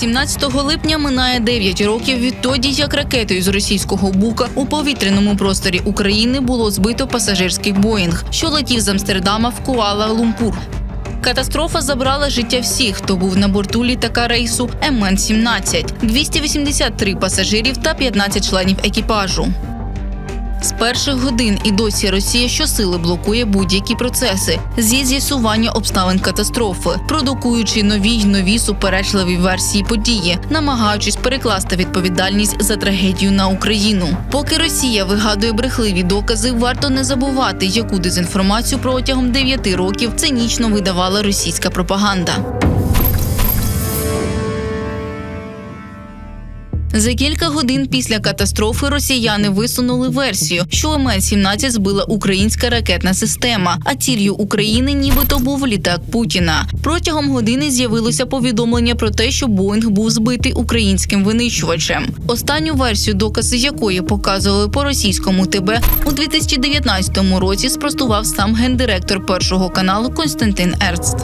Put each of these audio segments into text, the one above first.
17 липня минає 9 років відтоді, як ракетою з російського бука у повітряному просторі України було збито пасажирський Боїнг, що летів з Амстердама в Куала-Лумпур. Катастрофа забрала життя всіх, хто був на борту літака рейсу МН-17, 283 пасажирів та 15 членів екіпажу. З перших годин і досі Росія щосили блокує будь-які процеси зі з'ясування обставин катастрофи, продукуючи нові й нові суперечливі версії події, намагаючись перекласти відповідальність за трагедію на Україну. Поки Росія вигадує брехливі докази, варто не забувати, яку дезінформацію протягом 9 років цинічно видавала російська пропаганда. За кілька годин після катастрофи росіяни висунули версію, що МН-17 збила українська ракетна система, а ціллю України нібито був літак Путіна. Протягом години з'явилося повідомлення про те, що Боїнг був збитий українським винищувачем. Останню версію, докази якої показували по російському ТБ у 2019 році, спростував сам гендиректор першого каналу Константин Ерцт.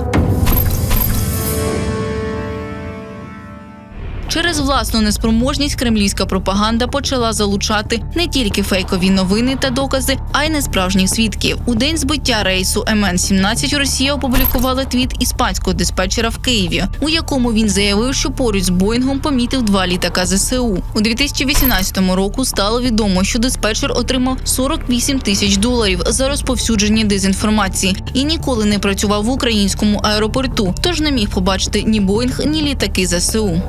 Через власну неспроможність кремлівська пропаганда почала залучати не тільки фейкові новини та докази, а й несправжніх свідків. У день збиття рейсу МН-17 Росія опублікувала твіт іспанського диспетчера в Києві, у якому він заявив, що поруч з Боїнгом помітив два літака ЗСУ. У 2018 року стало відомо, що диспетчер отримав 48 тисяч доларів за розповсюдження дезінформації і ніколи не працював в українському аеропорту, тож не міг побачити ні Боїнг, ні літаки ЗСУ.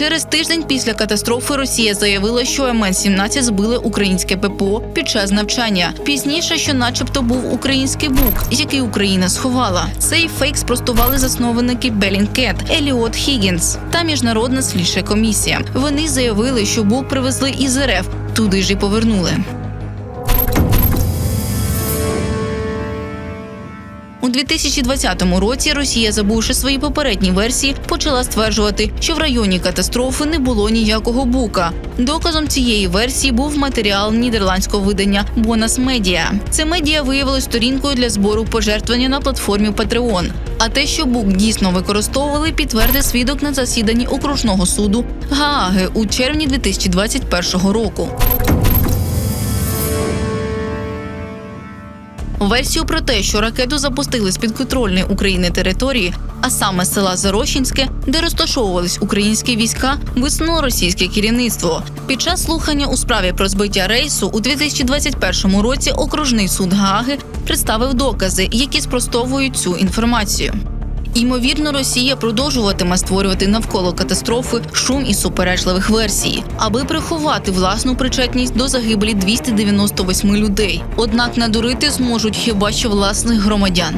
Через тиждень після катастрофи Росія заявила, що МН-17 збили українське ППО під час навчання. Пізніше, що, начебто, був український бук, який Україна сховала. Цей фейк спростували засновники Белінкет Еліот Хіггінс та міжнародна слідча комісія. Вони заявили, що бук привезли із РФ, туди ж і повернули. У 2020 році Росія, забувши свої попередні версії, почала стверджувати, що в районі катастрофи не було ніякого бука. Доказом цієї версії був матеріал нідерландського видання Бонас Медіа. Це медіа виявилось сторінкою для збору пожертвування на платформі Patreon. А те, що бук дійсно використовували, підтвердив свідок на засіданні окружного суду Гааги у червні 2021 року. Версію про те, що ракету запустили з підконтрольної України території, а саме з села Зарощинське, де розташовувались українські війська, виснуло російське керівництво. Під час слухання у справі про збиття рейсу у 2021 році окружний суд Гааги представив докази, які спростовують цю інформацію. Ймовірно, Росія продовжуватиме створювати навколо катастрофи шум і суперечливих версій, аби приховати власну причетність до загибелі 298 людей. Однак надурити зможуть хіба що власних громадян.